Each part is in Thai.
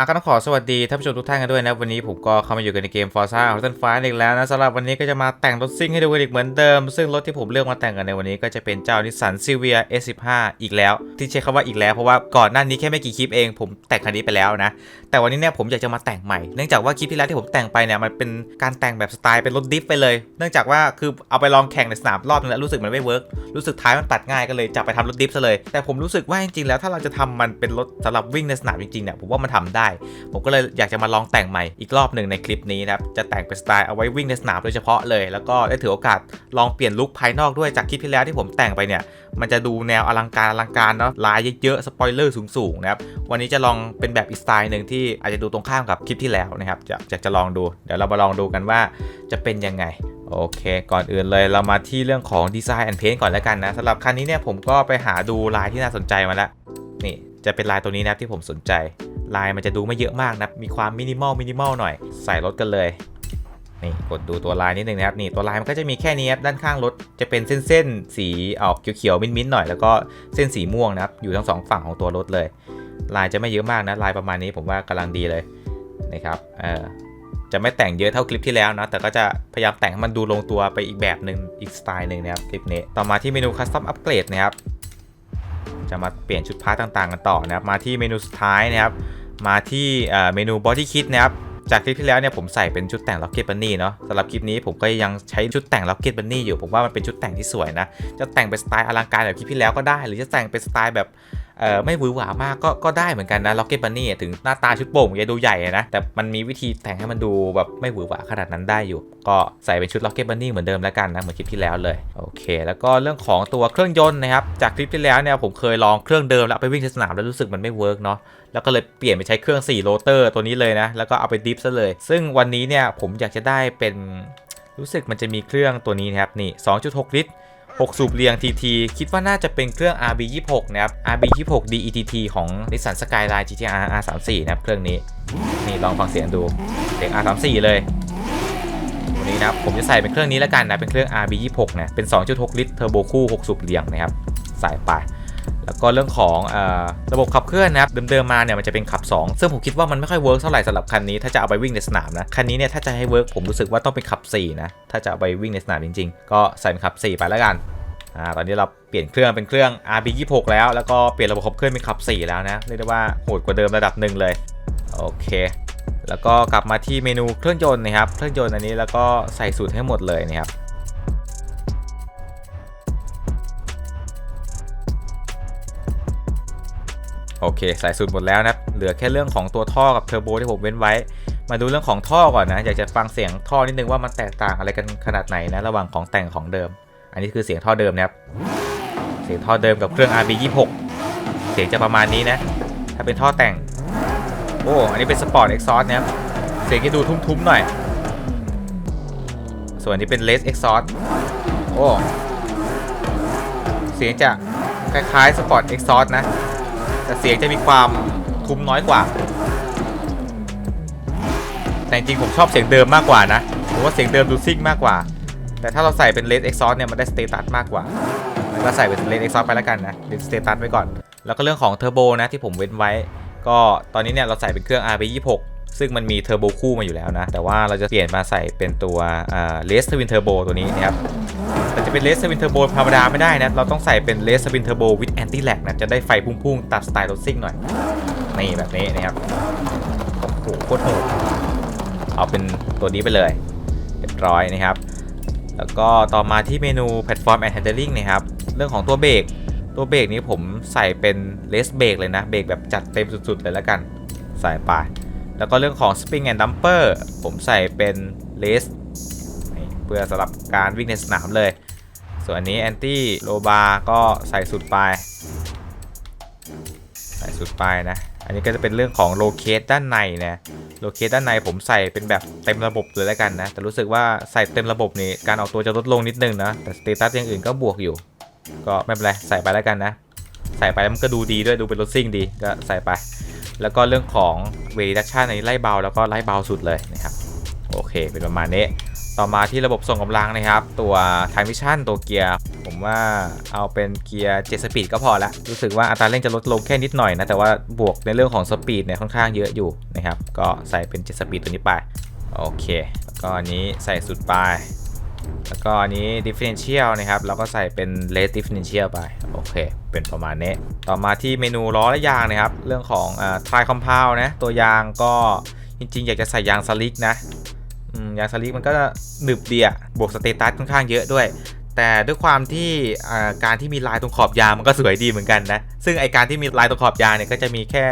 อะก็ต้องขอสวัสดีท่านผู้ชมทุกท่านกันด้วยนะ วันนี้ผมก็เข้ามาอยู่กันในเกม Forza Horizon 5อีกแล้วนะสำหรับวันนี้ก็จะมาแต่งรถซิ่งให้ดูกันอีกเหมือนเดิม ซึ่งรถที่ผมเลือกมาแต่งกันในวันนี้ก็จะเป็นเจ้า Nissan Silvia S15 อีกแล้ว ที่ใช้คำว่าอีกแล้วเพราะว่าก่อนหน้านี้แค่ไม่กี่คลิปเองผมแต่งคันนี้ไปแล้วนะ แต่วันนี้เนี่ยผมอยากจะมาแต่งใหม่เนื่องจากว่าคลิปที่แล้วที่ผมแต่งไปเนี่ยมันเป็นการแต่งแบบสไตล์เป็นรถดิฟไปเลย เนื่องจากว่าคือเอาไปลองแข่งในสนามรอบนึงแล้วรู้สึกมันไม่เวิร์กรู้สึกท้ายมันปัดง่ายก็เลยจับไปทำรถดิฟซะเลยแต่ผมรู้สึกว่าจริงๆแล้วถ้าเราจะทำมันเป็นรถสำหรับวิ่งในสนามจริงๆเนี่ยผมว่ามันทำได้ผมก็เลยอยากจะมาลองแต่งใหม่อีกรอบหนึ่งในคลิปนี้นะครับ จะแต่งเป็นสไตล์เอาไว้วิ่งในสนามโดยเฉพาะเลย แล้วก็ได้ถือโอกาสลองเปลี่ยนลุคภายนอกด้วยจากคลิปที่แล้วที่ผมแต่งไปเนี่ย มันจะดูแนวอลังการอลังการเนาะ ลายเยอะๆ สปอยเลอร์สูงๆนะครับ วันนี้จะลองเป็นแบบอีกสไตล์หนึ่งที่อาจจะดูตรงข้ามกับคลิปที่แล้วนะครับจะจะจะลองดู เดี๋ยวเรามาลองดูกันว่าจะเป็นยังไงโอเค ก่อนอื่นเลยเรามาที่เรื่องของดีไซน์แอนด์เพนก่อนแล้วกันนะสำหรับคันนี้เนี่ยผมก็ไปหาดูลายที่น่าสนใจมาแล้ว นี่จะเป็นลายตัวนี้นะที่ผมสนใจ ลายมันจะดูไม่เยอะมากนะมีความมินิมอลมินิมอลหน่อยใส่รถกันเลยนี่กดดูตัวลายนิดนึงนะครับนี่ตัวลายมันก็จะมีแค่นี้ครับด้านข้างรถจะเป็นเส้นๆสีออกเขียวๆมิ้นๆหน่อยแล้วก็เส้นสีม่วงนะครับอยู่ทั้งสองฝั่งของตัวรถเลย ลายจะไม่เยอะมากนะลายประมาณนี้ผมว่ากำลังดีเลยนะครับเออจะไม่แต่งเยอะเท่าคลิปที่แล้วนะแต่ก็จะพยายามแต่งให้มันดูลงตัวไปอีกแบบหนึ่งอีกสไตล์หนึ่งนะครับคลิปนี้ต่อมาที่เมนูคัสตอมอัปเกรดนะครับจะมาเปลี่ยนชุดพาร์ทต่างๆกันต่อนะครับมาที่เมนูสุดท้ายนะครับ มาที่เมนู Body Kit นะครับจากคลิปที่แล้วเนี่ยผมใส่เป็นชุดแต่งล็อกเก็ตบันนี่เนาะสำหรับคลิปนี้ผมก็ยังใช้ชุดแต่งล็อกเก็ตบันนี่อยู่ ผมว่ามันเป็นชุดแต่งที่สวยนะ จะแต่งเป็นสไตล์อลังการแบบคลิปที่แล้วก็ได้ หรือจะแต่งเป็นสไตล์แบบ เออไม่หวือหวามากก็ก็ได้เหมือนกันนะ Rocket Bunny อะถึงหน้าตาชุดโป่งจะดูใหญ่นะ แต่มันมีวิธีแต่งให้มันดูแบบไม่หวือหวาขนาดนั้นได้อยู่ ก็ใส่เป็นชุด Rocket Bunny เหมือนเดิมแล้วกันนะ เหมือนคลิปที่แล้วเลย โอเค แล้วก็เรื่องของตัวเครื่องยนต์นะครับ จากคลิปที่แล้วเนี่ยผมเคยลองเครื่องเดิมแล้วไปวิ่งในสนามแล้วรู้สึกมันไม่เวิร์กเนาะแล้วก็เลยเปลี่ยนไปใช้เครื่อง4โรเตอร์ตัวนี้เลยนะแล้วก็เอาไปดิฟซะเลย ซึ่งวันนี้เนี่ยผมอยากจะได้เป็นรู้สึกมันจะมีเครื่องตัวนี้นะครับนี่ 2.6 ลิตร 6 สูบเรียง TT คิดว่าน่าจะเป็นเครื่อง RB26 นะครับ RB26 DETT ของ Nissan Skyline GTR R34 นะครับเครื่องนี้ นี่ลองฟังเสียงดูเสียง R34 เลยวันนี้นะครับผมจะใส่เป็นเครื่องนี้แล้วกันนะ เป็นเครื่อง RB26 นะเป็น 2.6 ลิตรเทอร์โบคู่ 6 สูบเรียงนะครับ ใส่ไป แล้วก็เรื่องของออระบบขับเคลื่อนนะครับเดิมๆมาเนี่ยมันจะเป็นขับ 2 ซึ่งผมคิดว่ามันไม่ค่อยเวิร์กเท่าไหร่สำหรับคันนี้ถ้าจะเอาไปวิ่งในสนามนะคันนี้เนี่ยถ้าจะให้เวิร์กผมรู้สึกว่าต้องเป็นขับ4นะถ้าจะเอาไปวิ่งในสนามจริง ๆ ก็ใส่เป็นขับ 4 ไปแล้วกันอ่าตอนนี้เราเปลี่ยนเครื่องเป็นเครื่อง RB26 แล้วแล้วก็เปลี่ยนระบบขับเคลื่อนเป็นขับ 4 แล้วนะเรียกได้ว่าโหดกว่าเดิมระดับหนึ่งเลยโอเคแล้วก็กลับมาที่เมนูเครื่องยนต์นะครับ เครื่องยนต์อันนี้แล้วก็ใส่สูตรให้หมดเลยนะครับ โอเคใส่สูตรหมดแล้วนะครับเหลือแค่เรื่องของตัวท่อกับเทอร์โบที่ผมเว้นไว้ มาดูเรื่องของท่อก่อนนะ อยากจะฟังเสียงท่อนิดนึงว่ามันแตกต่างอะไรกันขนาดไหนนะระหว่างของแต่งของเดิม อันนี้คือเสียงท่อเดิมนะครับ เสียงท่อเดิมกับเครื่อง RB26 เสียงจะประมาณนี้นะ ถ้าเป็นท่อแต่ง โอ้ อันนี้เป็นสปอร์ตเอ็กซอสนะครับ เสียงจะดูทุ้มๆหน่อย ส่วนนนี้เป็นเลสเอ็กซอสโอ้ เสียงจะคล้ายๆสปอร์ตเอ็กซอสนะ แต่เสียงจะมีความทุ้มน้อยกว่า แต่จริงผมชอบเสียงเดิมมากกว่านะผมว่าเสียงเดิมดูซิ่งมากกว่า แต่ถ้าเราใส่เป็นเลสเอ็กซ์ซอสเนี่ยมันได้สเตตัสมากกว่าก็ใส่เป็นเลสเอ็กซ์ซอสไปแล้วกันนะเลสสเตตัสไว้ก่อน แล้วก็เรื่องของเทอร์โบนะที่ผมเว้นไว้ ก็ตอนนี้เนี่ยเราใส่เป็นเครื่อง RB26 ซึ่งมันมีเทอร์โบคู่มาอยู่แล้วนะ แต่ว่าเราจะเปลี่ยนมาใส่เป็นตัวเลสทวินเทอร์โบตัวนี้นะครับ จะเป็นเลสวินเทอร์โบธรรมดาไม่ได้นะ เราต้องใส่เป็นเลสวินเทอร์โบวิดแอนตี้แลกนะ จะได้ไฟพุ่งๆ ตัดสไตล์รถซิ่งหน่อย นี่แบบนี้นะครับ โอ้โหโคตรโหดเอาเป็นตัวนี้ไปเลย เรียบร้อยนะครับ แล้วก็ต่อมาที่เมนูแพลตฟอร์มแอนด์แฮนด์ลิงนะครับ เรื่องของตัวเบรก ตัวเบรกนี้ผมใส่เป็นเลสเบรกเลยนะ เบรกแบบจัดเต็มสุดๆเลยแล้วกัน ใส่ไป แล้วก็เรื่องของ Spring and Dumper ผมใส่เป็นเลสเพื่อสำหรับการวิ่งในสนามเลย ส่วนอันนี้แอนตี้โลบาก็ใส่สุดปลายใส่สุดปายนะ อันนี้ก็จะเป็นเรื่องของโลเคตด้านในนะโลเคตด้านในผมใส่เป็นแบบเต็มระบบเลยแล้วกันนะ แต่รู้สึกว่าใส่เต็มระบบนี่การออกตัวจะลดลงนิดนึงนะ แต่สเตตัสอย่างอื่นก็บวกอยู่ ก็ไม่เป็นไรใส่ไปแล้วกันนะ ใส่ไปแล้วมันก็ดูดีด้วยดูเป็นรถซิ่งดีก็ใส่ไป แล้วก็เรื่องของเวดักชันในไล่เบาแล้วก็ไล่เบาสุดเลยนะครับ โอเคเป็นประมาณนี้ ต่อมาที่ระบบส่งกำลังนะครับ ตัว transmission ตัวเกียร์ ผมว่าเอาเป็นเกียร์7สปีดก็พอละ รู้สึกว่าอัตราเร่งจะลดลงแค่นิดหน่อยนะ แต่ว่าบวกในเรื่องของสปีดเนี่ยค่อนข้างเยอะอยู่นะครับ ก็ใส่เป็น7สปีดตัวนี้ไป โอเค แล้วก็อันนี้ใส่สุดไป แล้วก็อันนี้ differential นะครับ เราก็ใส่เป็น less differential ไป โอเค เป็นประมาณนี้ ต่อมาที่เมนูล้อและยางนะครับ เรื่องของอ่า tri compound นะ ตัวยางก็จริงๆ อยากจะใส่ยางสลิกนะ ยางสลิกมันก็หนึบดีอะบวกสเตตัสค่อนข้างเยอะด้วย แต่ด้วยความที่การที่มีลายตรงขอบยางมันก็สวยดีเหมือนกันนะ ซึ่งไอการที่มีลายตรงขอบยางเนี่ยก็จะมีแค่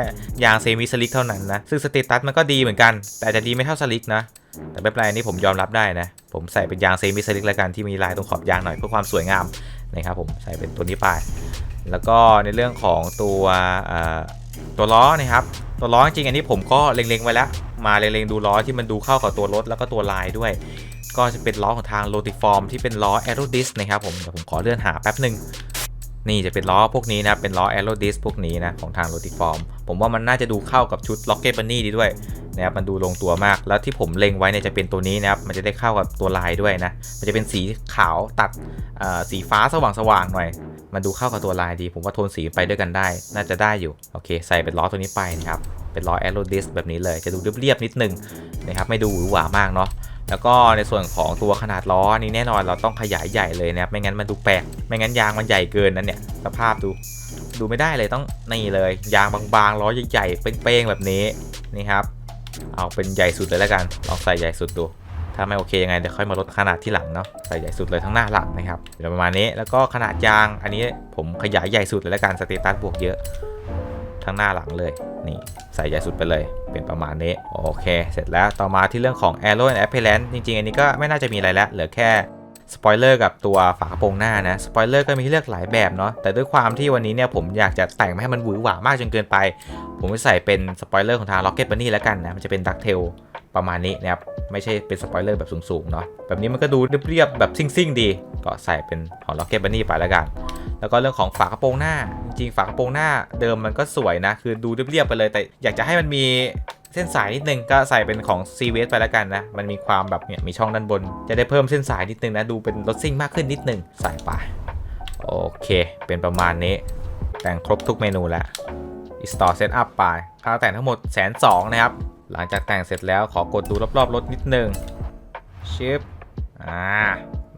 ยางเซมิสลิกเท่านั้นนะ ซึ่งสเตตัสมันก็ดีเหมือนกัน แต่จะดีไม่เท่าสลิกนะ แต่ไม่เป็นไรอันนี่ผมยอมรับได้นะ ผมใส่เป็นยางเซมิสลิกแล้วกันที่มีลายตรงขอบยางหน่อยเพื่อความสวยงามนะครับผมใส่เป็นตัวนี้ไป แล้วก็ในเรื่องของตัวตัวล้อนะครับ ตัวล้อจริงอันนี้ผมก็เล็งๆไว้แล้ว มาเล็งๆดูล้อที่มันดูเข้ากับตัวรถแล้วก็ตัวลายด้วย ก็จะเป็นล้อของทาง r o t i f o r m ที่เป็นล้อ a e r o d i s นะครับผมเดี๋ยวผมขอเลื่อนหาแป๊บหนึ่งนี่จะเป็นล้อพวกนี้นะเป็นล้อ a e r o d i s พวกนี้นะของทาง r o t i f o r m ผมว่ามันน่าจะดูเข้ากับชุด Rocket Bunny ดีด้วยนะครับมันดูลงตัวมากแล้วที่ผมเล็งไว้เนี่ยจะเป็นตัวนี้นะครับมันจะได้เข้ากับตัวลายด้วยนะมันจะเป็นสีขาวตัดเอ่อสีฟ้าสว่างๆหน่อย มันดูเข้ากับตัวลายดี ผมว่าโทนสีไปด้วยกันได้ น่าจะได้อยู่โอเค ใส่เป็นล้อตัวนี้ไปนะครับ เป็นล้อ a e r o d i s แบบนี้เลยจะดูเรียบๆนิดนึงนะครับไม่ดูหวือหวามากเนาะแล้วก็ในส่วนของตัวขนาดล้อนี่แน่นอนเราต้องขยายใหญ่เลยนะครับไม่งั้นมันดูแปลกไม่งั้นยางมันใหญ่เกินนั้นเนี่ยสภาพดูดูไม่ได้เลยต้องนี่เลยยางบางๆล้อใหญ่ๆเป้งๆแบบนี้นี่ครับเอาเป็นใหญ่สุดเลยแล้วกันลองใส่ใหญ่สุดดูถ้าไม่โอเคยังไงเดี๋ยวค่อยมาลดขนาดที่หลังเนาะใส่ใหญ่สุดเลยทั้งหน้าหลังนะครับเดี๋ยวประมาณนี้แล้วก็ขนาดยางอันนี้ผมขยายใหญ่สุดเลยแล้วกันสเตตัสบวกเยอะทั้งหน้าหลังเลย นี่ใส่ใหญ่สุดไปเลย เป็นประมาณนี้ โอเค เสร็จแล้วต่อมาที่เรื่องของ a e r o and Apparent จริง ๆ อันนี้ก็ไม่น่าจะมีอะไรแล้วเหลือแค่สปอยเลอร์กับตัวฝากระโปรงหน้านะสปอยเลอร์ก็มีให้เลือกหลายแบบเนาะแต่ด้วยความที่วันนี้เนี่ยผมอยากจะแต่งไม่ให้มันหวือหวามากจนเกินไป ผมจะใส่เป็นสปอยเลอร์ของทาง Rocket Bunny แล้วกันนะมันจะเป็น Duck Tail ประมาณนี้นะครับไม่ใช่เป็นสปอยเลอร์แบบสูงๆเนาะแบบนี้มันก็ดูเรียบๆแบบซิ่งๆ ดี ก็ใส่เป็นของ Rocket Bunny ไปแล้วกัน แล้วก็เรื่องของฝากระโปรงหน้า จริงๆฝากระโปรงหน้าเดิมมันก็สวยนะ คือดูเรียบๆไปเลย แต่อยากจะให้มันมีเส้นสายนิดนึงก็ใส่เป็นของ c v s ไปแล้วกันนะ มันมีความแบบเนี่ยมีช่องด้านบน จะได้เพิ่มเส้นสายนิดนึงนะ ดูเป็นรถซิ่งมากขึ้นนิดนึง ใส่ไป โอเค เป็นประมาณนี้ แต่งครบทุกเมนูแล้ว install setup ไปค่าแต่งทั้งหมดแสนสองนะครับ หลังจากแต่งเสร็จแล้วขอกดดูรอบๆรถนิดนึงชิปอ่า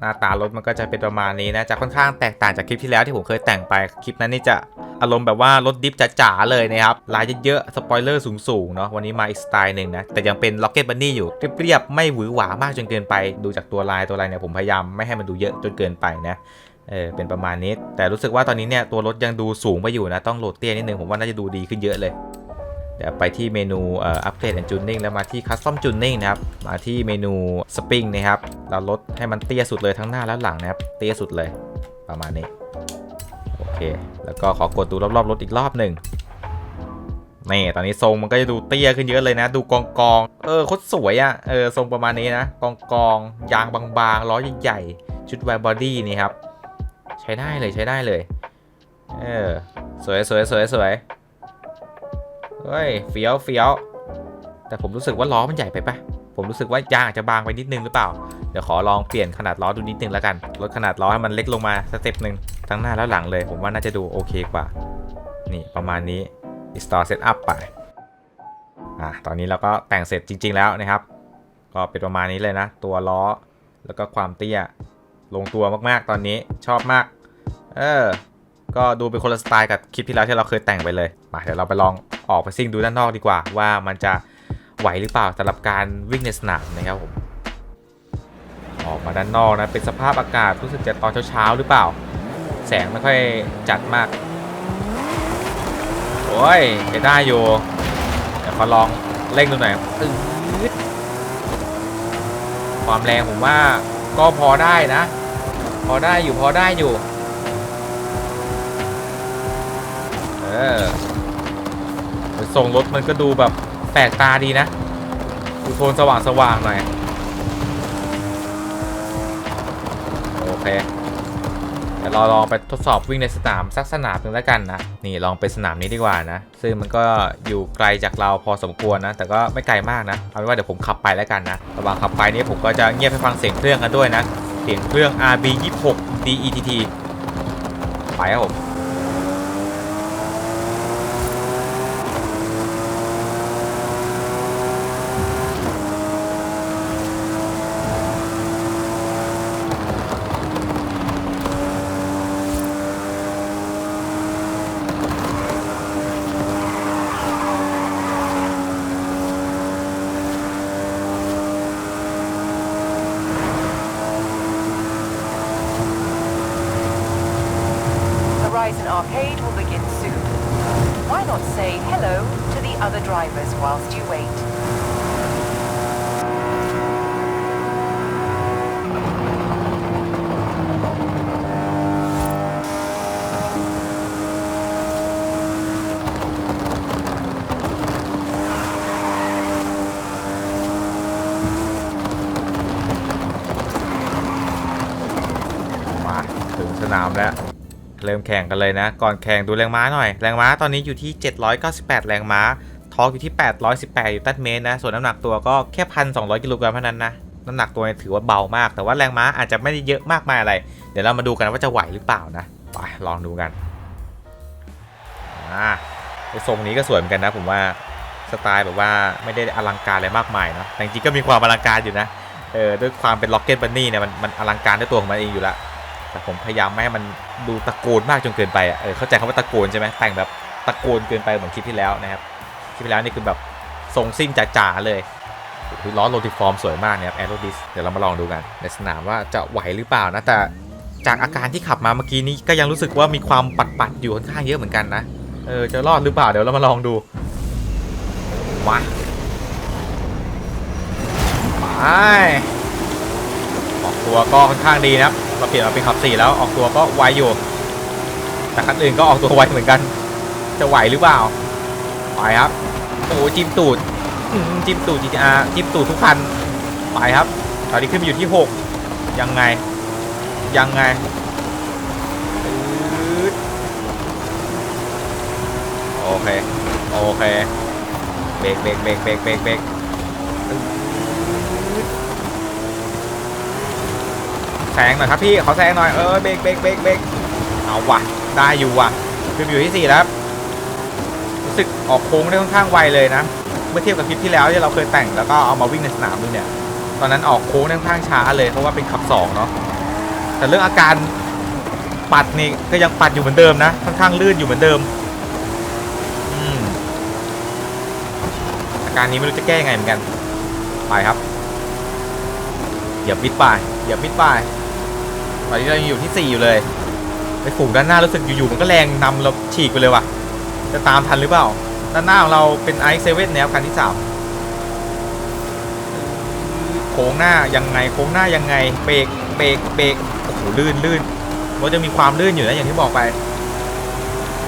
หน้าตารถมันก็จะเป็นประมาณนี้นะจะค่อนข้างแตกต่างจากคลิปที่แล้วที่ผมเคยแต่งไปคลิปนั้นนี่จะอารมณ์แบบว่ารถดิฟจ๋าๆเลยนะครับลายเยอะๆสปอยเลอร์สูงๆเนาะวันนี้มาอีกสไตล์หนึ่งนะ แต่ยังเป็น Rocket Bunny อยู่เรียบๆไม่หวือหวามากจนเกินไปดูจากตัวลายตัวลายเนี่ยผมพยายามไม่ให้มันดูเยอะจนเกินไปนะเออเป็นประมาณนี้ แต่รู้สึกว่าตอนนี้เนี่ยตัวรถยังดูสูงไปอยู่นะต้องโหลดเตี้ยนิดนึงผมว่าน่าจะดูดีขึ้นเยอะเลย เดี๋ยวไปที่เมนูอัปเกรดแอนจูนิ่งแล้วมาที่คัสตอมจูนิ่งนะครับมาที่เมนูสปริงนะครับเราลดให้มันเตี้ยสุดเลยทั้งหน้าและหลังนะครับเตี้ยสุดเลยประมาณนี้โอเค แล้วก็ขอกดดูรอบๆรถอีกรอบหนึ่งนี่ตอนนี้ทรงมันก็จะดูเตี้ยขึ้นเยอะเลยนะ ดูกองกองเออโคตรสวยอะ่ะเออทรงประมาณนี้นะ กองกองยางบางๆล้อใหญ่ๆชุดไวบอดี้นี่ครับ ใช้ได้เลยใช้ได้เลย เออ สวยสวยสวยสวย เฮ้ยเฟี้ยวเฟี้ยวแต่ผมรู้สึกว่าล้อมันใหญ่ไปปะผมรู้สึกว่ายางอาจจะบางไปนิดนึงหรือเปล่า เดี๋ยวขอลองเปลี่ยนขนาดล้อดูนิดนึงแล้วกัน ลดขนาดล้อให้มันเล็กลงมาสเต็ปหนึ่งทั้งหน้าและหลังเลย ผมว่าน่าจะดูโอเคกว่า นี่ประมาณนี้ install setup ไป อะตอนนี้เราก็แต่งเสร็จจริง ๆ แล้วนะครับ ก็เป็นประมาณนี้เลยนะ ตัวล้อแล้วก็ความเตี้ยลงตัวมากๆตอนนี้ชอบมาก เออ ก็ดูเป็นคนละสไตล์กับคลิปที่แล้วที่เราเคยแต่งไปเลยมาเดี๋ยวเราไปลองออกไปซิ่งดูด้านนอกดีกว่า ว่ามันจะไหวหรือเปล่าสำหรับการวิ่งในสนามนะครับผมออกมาด้านนอกนะเป็นสภาพอากาศรู้สึกจะตอนเช้าๆหรือเปล่า แสงไม่ค่อยจัดมากโอ้ยใช้ได้อยู่เดี๋ยวขอลองเร่งดูหน่อยตึ๊ดความแรงผมว่าก็พอได้นะ พอได้อยู่พอได้อยู่ เออทรงรถมันก็ดูแบบแปลกตาดีนะ ดูโทนสว่างสว่างๆหน่อย โอเค เดี๋ยวเราลองไปทดสอบวิ่งในสนามสักสนามหนึ่งแล้วกันนะ นี่ลองไปสนามนี้ดีกว่านะ ซึ่งมันก็อยู่ไกลจากเราพอสมควรนะ แต่ก็ไม่ไกลมากนะ เอาเป็นว่าเดี๋ยวผมขับไปแล้วกันนะ ระหว่างขับไปนี้ผมก็จะเงียบให้ฟังเสียงเครื่องกันด้วยนะ เสียงเครื่อง RB 26 DETT ไปครับผม Horizon Arcade will begin soon. Why not say hello to the other drivers whilst you wait? มาถึงสนามแล้ว เริ่มแข่งกันเลยนะ ก่อนแข่งดูแรงม้าหน่อย แรงม้าตอนนี้อยู่ที่ 798 แรงม้า ทอร์กอยู่ที่ 818 อยู่ตันเมตรนะ ส่วนน้ำหนักตัวก็แค่พันสองกิโลกรัมเท่านั้นนะ น้ำหนักตัวเนี่ยถือว่าเบามาก แต่ว่าแรงม้าอาจจะไม่ได้เยอะมากมายอะไร เดี๋ยวเรามาดูกันว่าจะไหวหรือเปล่านะ ไปลองดูกัน อ่าไอ้ทรงนี้ก็สวยเหมือนกันนะผมว่า สไตล์แบบว่าไม่ได้อลังการอะไรมากมายเนาะ แต่จริงก็มีความอลังการอยู่นะ เออด้วยความเป็นล็อกเก็ตบันนี่เนี่ยมันมันอลังการด้วยตัวของมันเองอยู่แล้ว แต่ผมพยายามไม่ให้มันดูตะโกนมากจนเกินไปอะเออเข้าใจคำว่าตะโกนใช่ไหมแต่งแบบตะโกนเกินไปเหมือนคลิปที่แล้วนะครับคลิปที่แล้วนี่คือแบบทรงซิ่งจ๋าๆเลยคือล้อโรติฟอร์มสวยมากเนี่ยแอโรดิสเดี๋ยวเรามาลองดูกัน ในสนามว่าจะไหวหรือเปล่านะแต่จากอาการที่ขับมาเมื่อกี้นี้ก็ยังรู้สึกว่ามีความปัดๆอยู่ค่อนข้างเยอะเหมือนกันนะเออจะรอดหรือเปล่าเดี๋ยวเรามาลองดูมาไป ออกตัวก็ค่อนข้างดีนะครับเราเปลี่ยนมาเป็นขับ4แล้วออกตัวก็ไวอยู่แต่คันอื่นก็ออกตัวไวเหมือนกัน จะไหวหรือเปล่าไปครับโอ้โหจิ้มตูดจิ้มตูด GTR จิ้มตูดทุกคันไปครับ ตอนนี้ขึ้นมาอยู่ที่ 6 ยังไง ยังไงโอเค โอเค เบรกเบรกเบรกเบรกเบรกเบรก ซงหน่อยครับพี่ขอแซงหน่อยเออเบรกเบรกเบรกเบรกเอาว่ะได้อยู่ว่ะขึ้นมาอยู่ที่4แล้วรู้สึกออกโค้งได้ค่อนข้างไวเลยนะ เมื่อเทียบกับคลิปที่แล้วที่เราเคยแต่งแล้วก็เอามาวิ่งในสนามดูเนี่ย ตอนนั้นออกโค้งได้ค่อนข้างช้าเลยเพราะว่าเป็นขับ2เนาะแต่เรื่องอาการปัดนี่ก็ยังปัดอยู่เหมือนเดิมนะค่อนข้างลื่นอยู่เหมือนเดิมอมอาการนี้ไม่รู้จะแก้ยังไงเหมือนกันไปครับอย่ามิดไปอย่ามิดไป ตอนนี้เรายังอยู่ที่ 4 อยู่เลยไอ้ฝูงด้านหน้ารู้สึกอยู่ๆมันก็แรงนำเราฉีกไปเลยว่ะ จะตามทันหรือเปล่า ด้านหน้าของเราเป็น i7 เนี่ยครับคันที่3โค้งหน้ายังไงโค้งหน้ายังไงเบรกเบรกเบรกโอ้โหลื่นลื่นมันจะมีความลื่นอยู่นะอย่างที่บอกไป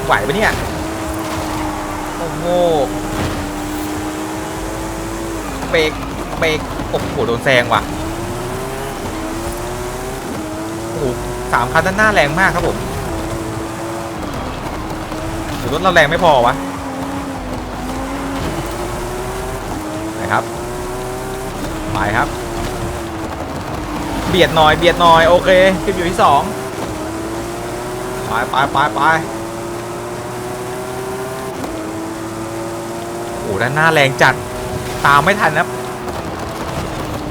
ไหวปะเนี่ยโอ้โหเบรกเบรกโอ้โหโดนแซงว่ะ โอ้สามคันด้านหน้าแรงมากครับผมหรือรถเราแรงไม่พอวะไหนครับไปครับ เบียดหน่อยเบียดหน่อยโอเคขึ้นอยู่ที่สองไปไปไปไปโอ้ด้านหน้าแรงจัดตามไม่ทันนะครับ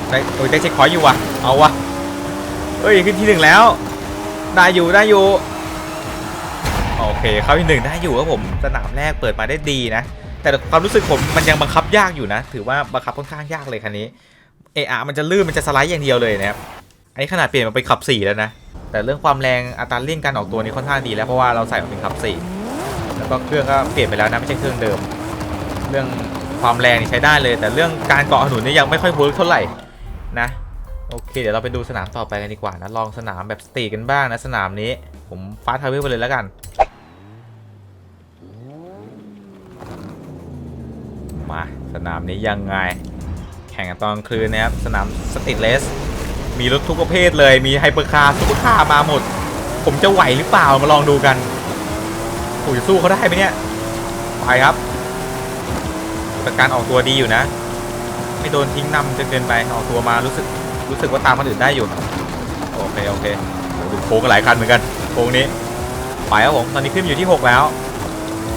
ได้โอ้ยได้เช็คพอยอยู่ว่ะเอาวะ เอ้ยขึ้นที่หนึ่งแล้ว ได้อยู่ได้อยู่ โอเคเข้าที่หนึ่งได้อยู่ครับผมสนามแรกเปิดมาได้ดีนะ แต่ความรู้สึกผมมันยังบังคับยากอยู่นะ ถือว่าบังคับค่อนข้างยากเลยคันนี้เออะมันจะลื่นมันจะสไลด์อย่างเดียวเลยนะครับอันนี้ขนาดเปลี่ยนมาเป็นขับ4แล้วนะแต่เรื่องความแรงอัตราเร่งการออกตัวนี้ค่อนข้างดีแล้วเพราะว่าเราใส่มาเป็นขับ4แล้วก็เครื่องก็เปลี่ยนไปแล้วนะไม่ใช่เครื่องเดิม เรื่องความแรงนี่ใช้ได้เลย แต่เรื่องการเกาะถนนนี่ยังไม่ค่อยเวิร์กเท่าไหร่นะ โอเค เดี๋ยวเราไปดูสนามต่อไปกันดีกว่านะ ลองสนามแบบสตรีกันบ้างนะสนามนี้ ผมฟาสทาวเวอร์ไปเลยแล้วกัน มาสนามนี้ยังไง แข่งกันตอนคืนนะครับ สนามสตรีทเลส มีรถทุกประเภทเลย มีไฮเปอร์คาร์ซุปเปอร์คาร์มาหมด ผมจะไหวหรือเปล่า มาลองดูกันโอ้ยสู้เขาได้ไหมเนี่ย ไปครับแต่การออกตัวดีอยู่นะ ไม่โดนทิ้งนำจนเกินไป ออกตัวมารู้สึก รู้สึกว่าตามคนอื่นได้อยู่ โอเค โอเคโอ้ดูโค้งกันหลายคันเหมือนกันโค้งนี้ไปครับผมตอนนี้ขึ้นอยู่ที่ 6 แล้ว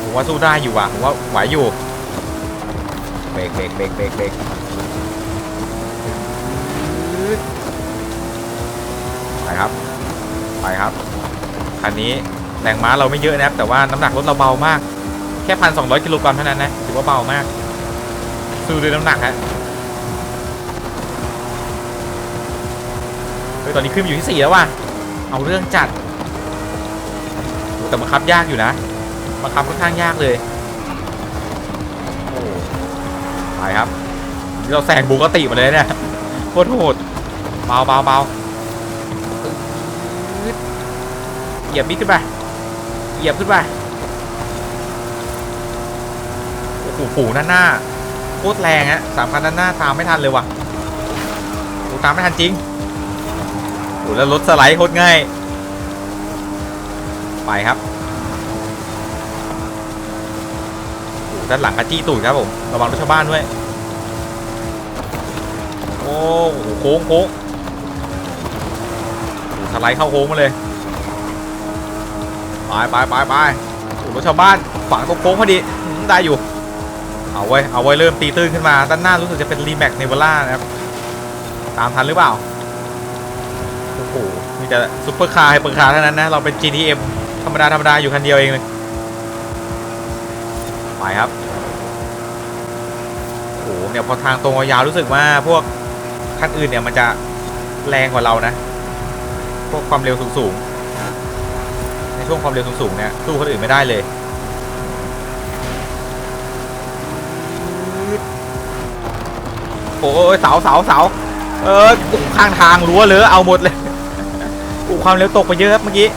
ผมว่าสู้ได้อยู่ว่ะผมว่าไหวอยู่เบรกเบรกเบรกเบรกเบรกไปครับ ไปครับคันนี้แรงม้าเราไม่เยอะนะครับ แต่ว่าน้ำหนักรถเราเบามาก แค่พันสองกิโลกรัมเท่านั้นนะถือว่าเบามากสู้ด้วยน้ำหนักฮะ ตอนนี้ขึ้นมาอยู่ที่สี่แล้วว่ะ เอาเรื่องจัด แต่บังคับยากอยู่นะบังคับค่อนข้างยากเลยโอ้ไปครับ เราแซงบุกติมาเลยเนี่ยโคตรโหดเบาเบาเบาเหยียบมิดขึ้นไป เหยียบขึ้นไป โอ้โหฝูด้านหน้าโคตรแรงฮะสามคันด้านหน้าตามไม่ทันเลยว่ะโอ้ตามไม่ทันจริง โอ้แล้วรถสไลด์โคตรง่าย ไปครับโอ้ด้านหลังกระจี้ตูดครับผม ระวังรถชาวบ้านด้วย โอ้โหโค้งโค้งโอ้สไลด์เข้าโค้งมาเลย ไปไปไปไปโอ้รถชาวบ้านฝังตรงโค้งพอดีได้อยู่ เอาไว้ เอาไว้เริ่มตีตื้นขึ้นมา ด้านหน้ารู้สึกจะเป็นรีแม็กเนเวล่านะครับ ตามทันหรือเปล่า โอ้โหมีแต่ซุปเปอร์คาร์ไฮเปอร์คาร์เท่านั้นนะ เราเป็น GTM ธรรมดาธรรมดาอยู่คันเดียวเองเลยไปครับโอ้โหเนี่ยพอทางตรงยาวรู้สึกว่าพวกคันอื่นเนี่ยมันจะแรงกว่าเรานะ พวกความเร็วสูงๆในช่วงความเร็วสูงๆเนี่ยสู้คนอื่นไม่ได้เลยโอ้ยเสาเสาเสาเออข้างทางรั้วเลยเอาหมดเลย อ้ความเร็วตกไปเยอะครับเมื่อกี้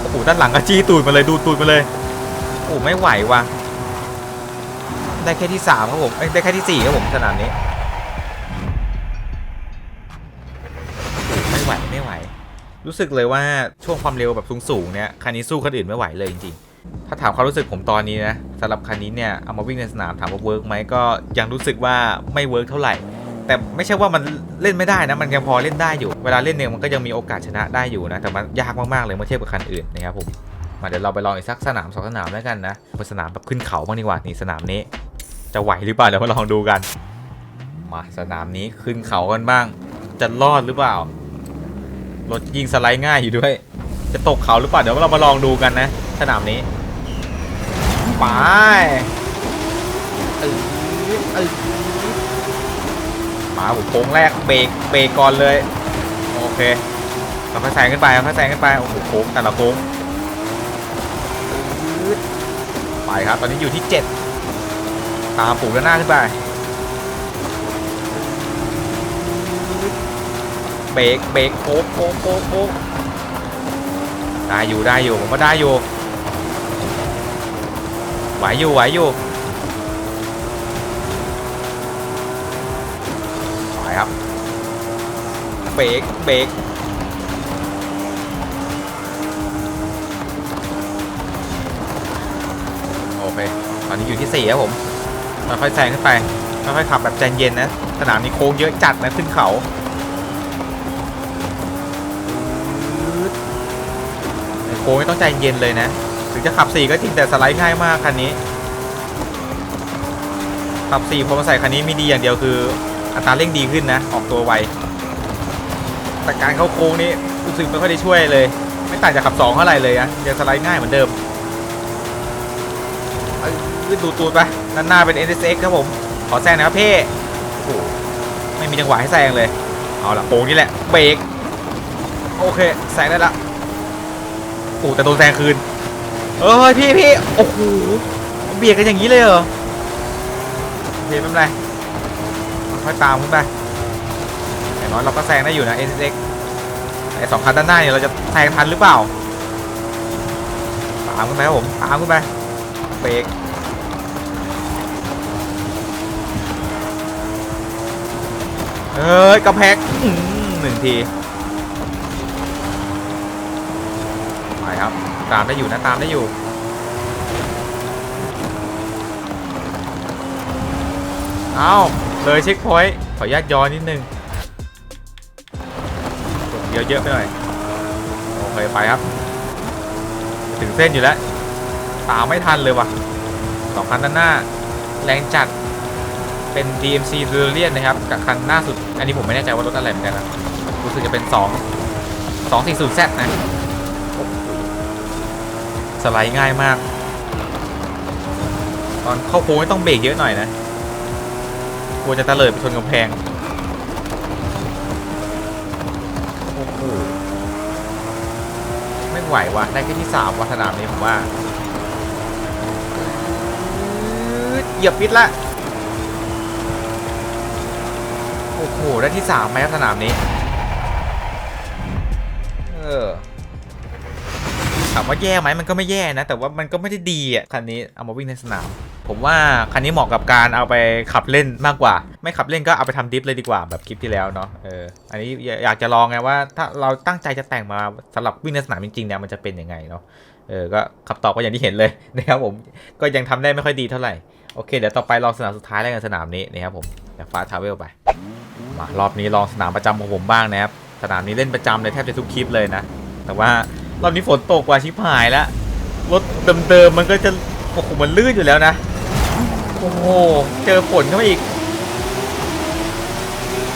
โอ้โหด้านหลังก็จี้ตูดมาเลยดูตูดมาเลยโอ้ไม่ไหวว่ะได้แค่ที่สามครับผมได้แค่ที่สี่ครับผมสนามนี้ไม่ไหวไม่ไหว รู้สึกเลยว่าช่วงความเร็วแบบสูงๆเนี่ยคันนี้สู้คันอื่นไม่ไหวเลยจริงๆ ถ้าถามความรู้สึกผมตอนนี้นะสำหรับคันนี้เนี่ยเอามาวิ่งในสนามถามว่าเวิร์กไหมก็ยังรู้สึกว่าไม่เวิร์กเท่าไหร่ แต่ไม่ใช่ว่ามันเล่นไม่ได้นะ มันยังพอเล่นได้อยู่ เวลาเล่นเนี่ยมันก็ยังมีโอกาสชนะได้อยู่นะ แต่มันยากมากๆเลยเมื่อเทียบกับคันอื่นนะครับผมมาเดี๋ยวเราไปลองอีกสักสนามสองสนามแล้วกันนะเป็นสนามแบบขึ้นเขาบ้างดีกว่านี่สนามนี้ จะไหวหรือเปล่าเดี๋ยวมาลองดูกัน มาสนามนี้ขึ้นเขากันบ้าง จะรอดหรือเปล่ารถยิงสไลด์ง่ายอยู่ด้วย จะตกเขาหรือเปล่าเดี๋ยวเรามาลองดูกันนะ สนามนี้ไปเออเออ มาผมโค้งแรกเบรกเบรกก่อนเลยโอเคเราค่อยแซงขึ้นไปเราค่อยแซงขึ้นไปโอ้โหโค้งแต่ละโค้งไปครับ ตอนนี้อยู่ที่ 7 ตามปู่ด้านหน้าขึ้นไปเบรกเบรกโค้งโค้งโค้งโค้งได้อยู่ได้อยู่ผมก็ได้อยู่ไหวอยู่ไหวอยู่ เบรกเบรกโอเค ตอนนี้อยู่ที่สี่ครับผมค่อยๆแซงขึ้นไปค่อยๆขับแบบใจเย็นนะ สนามนี้โค้งเยอะจัดนะขึ้นเขาโค้งไม่ต้องใจเย็นเลยนะ ถึงจะขับ 4 ก็จริงแต่สไลด์ง่ายมากคันนี้ ขับ 4พอมาใส่คันนี้มีดีอย่างเดียวคืออัตราเร่งดีขึ้นนะ ออกตัวไว แต่การเข้าโค้งนี้รู้สึกไม่ค่อยได้ช่วยเลย ไม่ต่างจากขับ2เท่าไหร่เลยอะยังสไลด์ง่ายเหมือนเดิมเอ้ยดูตูดไปด้านหน้าเป็น NSX ครับผม ขอแซงนะครับเพ่โอ้โหไม่มีจังหวะให้แซงเลย เอาละโค้งนี่แหละ เบรก โอเค แซงได้ละโอ้แต่โดนแซงคืน เอ้ยพี่พี่โอ้โห เบียดกันอย่างนี้เลยเหรอโอเคไม่เป็นไรค่อยตามขึ้นไป น้อยเราก็แซงได้อยู่นะ NSX ไอสองคันด้านหน้าเนี่ยเราจะแซงทันหรือเปล่าตามขึ้นไปครับผมตามขึ้นไปเบรกเอ้ยกระแพกอื้อหือหนึ่งทีไปครับ ตามได้อยู่นะตามได้อยู่เอาเลยเช็คพอยต์ขออนุญาตย้อนนิดนึง เยอะเยอะๆไปหน่อยโอเคไปครับ ถึงเส้นอยู่แล้วตามไม่ทันเลยว่ะสองคันด้านหน้า แรงจัดเป็น DMC d u r a l i a n นะครับ กับคันหน้าสุด อันนี้ผมไม่แน่ใจว่ารถอะไรเหมือนกันนะรู้สึกจะเป็น 2 240 Z นะสไลด์ง่ายมาก ตอนเข้าโค้งไม่ต้องเบรกเยอะหน่อยนะกลัวจะตะเลิดไปชนกำแพง โอ้โห ไม่ไหวว่ะได้แค่ที่สามวัฒนามนี้ผมว่าเหยียบปิดละโอ้โหได้ที่สามไหมครับสนามนี้ เออถามว่าแย่ไหมมันก็ไม่แย่นะ แต่ว่ามันก็ไม่ได้ดีอะคันนี้เอามาวิ่งในสนาม ผมว่าคันนี้เหมาะกับการเอาไปขับเล่นมากกว่า ไม่ขับเล่นก็เอาไปทำดิฟเลยดีกว่าแบบคลิปที่แล้วเนาะเอออันนี้อยากจะลองไงว่า ถ้าเราตั้งใจจะแต่งมาสำหรับวิ่งในสนามจริงๆเนี่ยมันจะเป็นยังไงเนาะเออก็ขับต่อก็อย่างที่เห็นเลยนะครับผมก็ยังทำได้ไม่ค่อยดีเท่าไหร่โอเคเดี๋ยวต่อไปลองสนามสุดท้ายแล้วกันสนามนี้นะครับผมจากฟ้าทาวเวลไปมารอบนี้ลองสนามประจำของผมบ้างนะครับสนามนี้เล่นประจำเลยแทบจะทุกคลิปเลยนะ แต่ว่ารอบนี้ฝนตกกว่าชิบหายแล้วรถเดิมๆมันก็จะโอ้โหมันลื่นอยู่แล้วนะ อ้โห เจอฝนเข้ามาอีก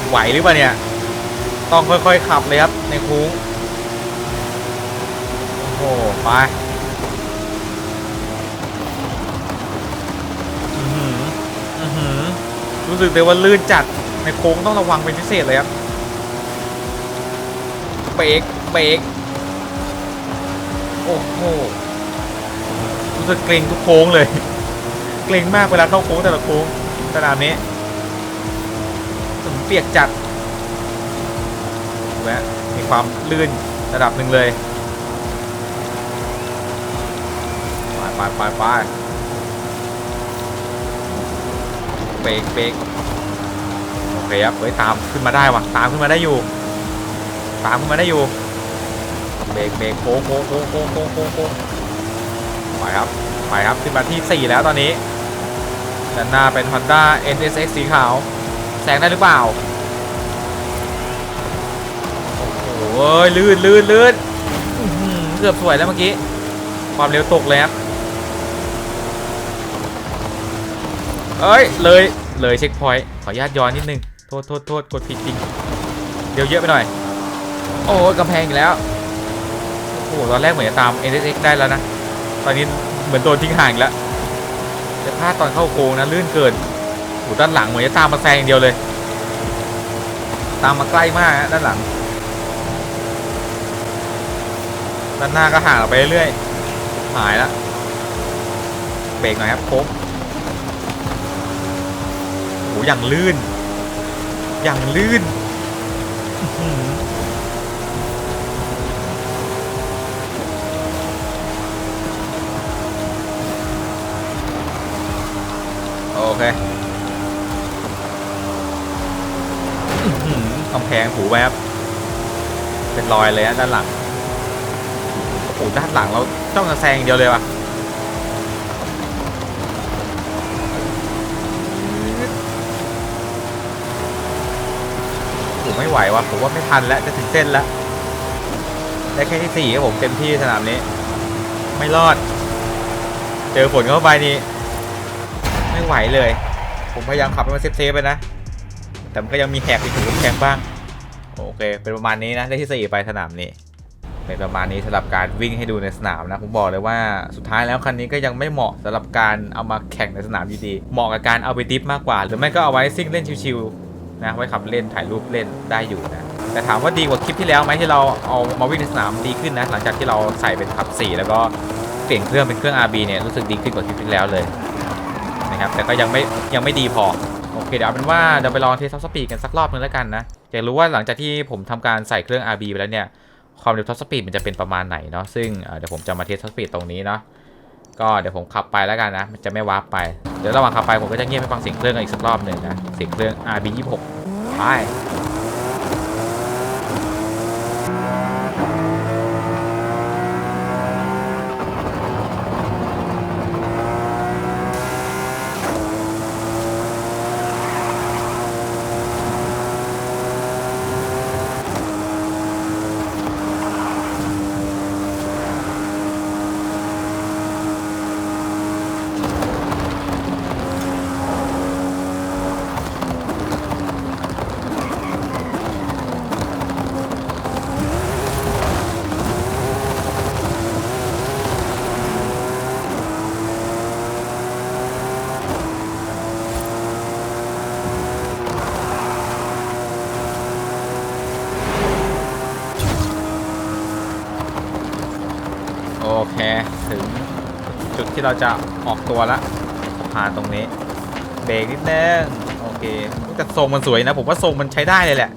ไหวหรือเปล่าเนี่ย ต้องค่อยๆ ขับเลยครับ ในโค้ง โอ้โห ไปอือหืออือหือรู้สึกเลยว่าลื่นจัด ในโค้งต้องระวังเป็นพิเศษเลยครับ เบรก เบรก โอ้โห รู้สึกเกรงทุกโค้งเลย เกรงมากเวลาเข้าโค้งแต่ละโค้งสนามนี้ถึงเปียกจัดแวะมีความลื่นระดับหนึ่งเลยไปไปไปไปเบรกเบรกโอเคครับเฮ้ยตามขึ้นมาได้ว่ะตามขึ้นมาได้อยู่ ตามขึ้นมาได้อยู่เบรกเบรกโค้งโค้งโค้งโค้งโค้งโค้งโค้งไปครับไปครับขึ้นมาที่ 4 แล้วตอนนี้ ด้านหน้าเป็น Honda NSX สีขาว แซงได้หรือเปล่า โอ้โหเอ้ยลื่นลื่นลื่นเกือบสวยแล้วเมื่อกี้ ความเร็วตกเลยครับเอ้ย เลยเลยเช็คพอยต์ขออนุญาตย้อนนิดนึง โทษโทษโทษกดผิดจริง เดี๋ยวเยอะไปหน่อย โอ้ยกำแพงอีกแล้ว โอ้โหตอนแรกเหมือนจะตาม NSX ได้แล้วนะ ตอนนี้เหมือนโดนทิ้งห่างอีกแล้ว จะพลาดตอนเข้าโค้งนะลื่นเกินโอ้โหด้านหลังเหมือนจะตามมาแซงอย่างเดียวเลย ตามมาใกล้มากะด้านหลัง ด้านหน้าก็ห่างออกไปเรื่อยๆหายล้วเบรกหน่อยครับโค้งโอ้โหอย่างลื่น อย่างลื่นอื้อหือ โอ เคอื้อหือกำแพงผูไปครับเป็นรอยเลยฮะด้านหลังโอ้โหด้านหลังเราจ้องจะแซงอย่างเดียวเลยว่ะโอ้โหไม่ไหวว่ะผมว่าไม่ทันแล้วจะถึงเส้นแล้ว ได้แค่ที่สี่ครับผมเต็มที่สนามนี้ ไม่รอด เจอฝนเข้าไปนี่ ไม่ไหวเลย ผมพยายามขับให้มันเซฟๆไปนะ แต่มันก็ยังมีแหกไปถึงกำแพงบ้าง โอเค เป็นประมาณนี้นะได้ที่สี่ไปสนามนี้ เป็นประมาณนี้สำหรับการวิ่งให้ดูในสนามนะ ผมบอกเลยว่าสุดท้ายแล้วคันนี้ก็ยังไม่เหมาะสำหรับการเอามาแข่งในสนามอยู่ดี เหมาะกับการเอาไปดิฟมากกว่า หรือไม่ก็เอาไว้ซิ่งเล่นชิวๆนะ ไว้ขับเล่นถ่ายรูปเล่นได้อยู่นะแต่ถามว่าดีกว่าคลิปที่แล้วไหมที่เราเอามาวิ่งในสนามดีขึ้นนะ หลังจากที่เราใส่เป็นขับ 4 แล้วก็เปลี่ยนเครื่องเป็นเครื่อง RB เนี่ยรู้สึกดีขึ้นกว่าคลิปที่แล้วเลย นะครับ แต่ก็ยังไม่ยังไม่ดีพอ โอเค เดี๋ยวเอาเป็นว่าเดี๋ยวไปลองเทสท็อปสปีดกันสักรอบนึงแล้วกันนะอยากรู้ว่าหลังจากที่ผมทำการใส่เครื่อง RB ไปแล้วเนี่ย ความเร็วท็อปสปีดมันจะเป็นประมาณไหนเนาะ ซึ่งเดี๋ยวผมจะมาเทสท็อปสปีดตรงนี้เนาะ ก็เดี๋ยวผมขับไปแล้วกันนะ มันจะไม่วาร์ปไป เดี๋ยวระหว่างขับไปผมก็จะเงียบไปฟังเสียงเครื่องกันอีกสักรอบหนึ่งนะ เสียงเครื่อง RB 26ไป เราจะออกตัวละผ่านตรงนี้ เบรกนิดนึงโอเคแต่ทรงมันสวยนะ ผมว่าทรงมันใช้ได้เลยแหละ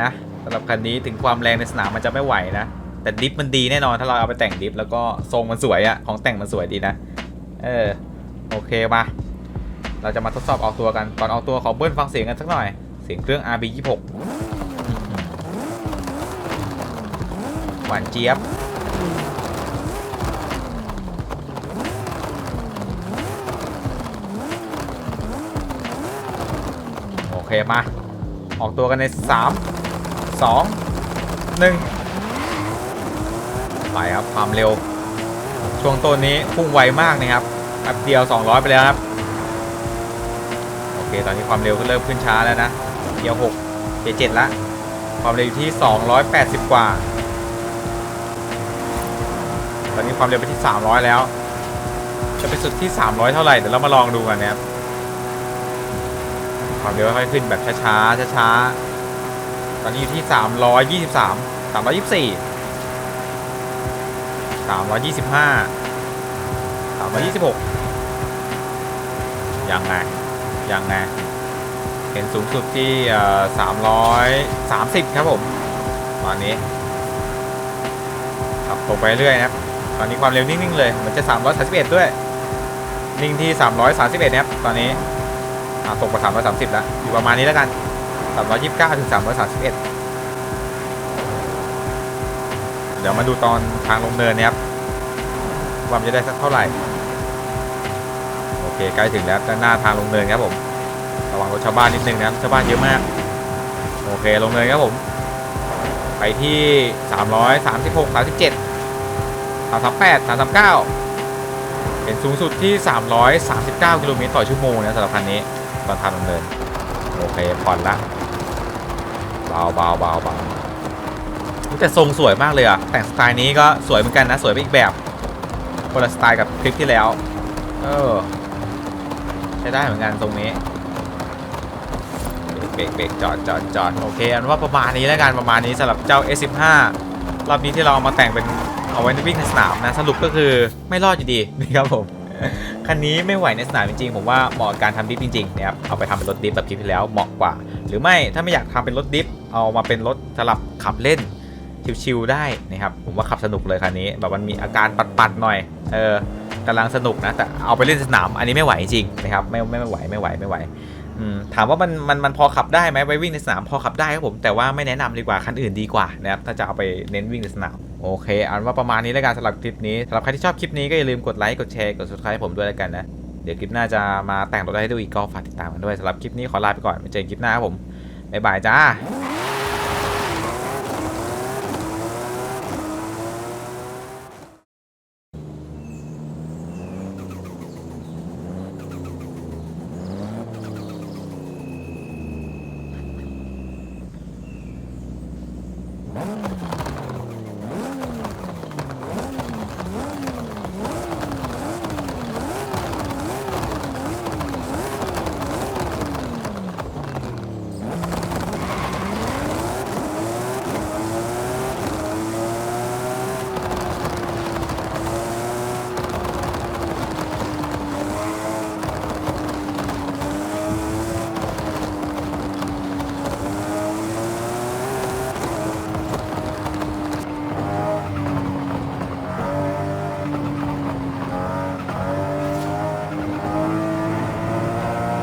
นะสำหรับคันนี้ถึงความแรงในสนามมันจะไม่ไหวนะ แต่ดิฟมันดีแน่นอนถ้าเราเอาไปแต่งดิฟแล้วก็ทรงมันสวยอะของแต่งมันสวยดีนะ เออโอเคมาเราจะมาทดสอบออกตัวกันก่อนออกตัวขอเบิ้ลฟังเสียงกันสักหน่อย เสียงเครื่อง RB 26หวานเจี๊ยบ เคมา ออกตัวกันใน 3 2 1 ไปครับความเร็ว ช่วงต้นนี้พุ่งไวมากนะครับแป๊บเดียว 200 ไปแล้วครับ โอเค ตอนนี้ความเร็วก็เริ่มขึ้นช้าแล้วนะเกียร์6เกียร์7ละ ความเร็วอยู่ที่ 280 กว่า ตอนนี้ความเร็วไปที่ 300 แล้ว จะไปสุดที่ 300 เท่าไหร่ เดี๋ยวเรามาลองดูกันนะครับ ความเร็วค่อยขึ้นแบบช้าๆช้าๆตอนนี้อยู่ที่ 323 324 325 326ยังไงยังไงเห็นสูงสุดที่ 330 ครับผมตอนนี้ขับตรงไปเรื่อยนะครับ ตอนนี้ความเร็วนิ่ง ๆ เลย มันจะ 331 ด้วย นิ่งที่ 331นะครับตอนนี้ อะตกไป330แล้ว อยู่ประมาณนี้แล้วกัน329ถึง331เดี๋ยวมาดูตอนทางลงเนินนะครับว่ามันจะได้สักเท่าไหร่ โอเคใกล้ถึงแล้วด้านหน้าทางลงเนินครับผมระวังรถชาวบ้านนิดนึงนะครับชาวบ้านเยอะมาก โอเคลงเนินครับผม ไปที่ 336 37 338 339 เป็นสูงสุดที่ 339 กิโลเมตรต่อชั่วโมงนะสำหรับคันนี้ ตอนทางลงเนินโอเคผ่อนละเบาเบาเบาเบาแต่ทรงสวยมากเลยอะแต่งสไตล์นี้ก็สวยเหมือนกันนะ สวยไปอีกแบบคนละสไตล์กับคลิปที่แล้ว เออใช้ได้เหมือนกันตรงนี้เบรกเบรกจอดจอดจอดโอเคอันว่าประมาณนี้แล้วกันประมาณนี้สำหรับเจ้า S15 รอบนี้ที่เราเอามาแต่งเป็นเอาไว้ในวิ่งในสนามนะ สรุปก็คือไม่รอดอยู่ดีนะครับผม คันนี้ไม่ไหวในสนามจริงๆ ผมว่าเหมาะการทำดิฟจริงๆนะครับ เอาไปทำเป็นรถดิฟแบบคลิปที่แล้วเหมาะกว่า หรือไม่ถ้าไม่อยากทำเป็นรถดิฟเอามาเป็นรถสลับขับเล่นชิวๆได้นะครับ ผมว่าขับสนุกเลยคันนี้ แบบมันมีอาการปัดๆหน่อย เออกำลังสนุกนะ แต่เอาไปเล่นสนาม อันนี้ไม่ไหวจริงนะครับ ไม่ไม่ไม่ไหวไม่ไหวไม่ไหวถามว่ามันมันมันพอขับได้ไหมไปวิ่งในสนามพอขับได้ครับผมแต่ว่าไม่แนะนำดีกว่าคันอื่นดีกว่านะครับถ้าจะเอาไปเน้นวิ่งในสนาม โอเคอันว่าประมาณนี้แล้วกันสำหรับคลิปนี้สำหรับใครที่ชอบคลิปนี้ก็อย่าลืมกดไลค์กดแชร์กด subscribe ผมด้วยแล้วกันนะเดี๋ยวคลิปหน้าจะมาแต่งรถให้ดูอีกก็ฝากติดตามกันด้วยสำหรับคลิปนี้ขอลาไปก่อนไว้เจอกันคลิปหน้าครับผมบ๊ายบายจ้า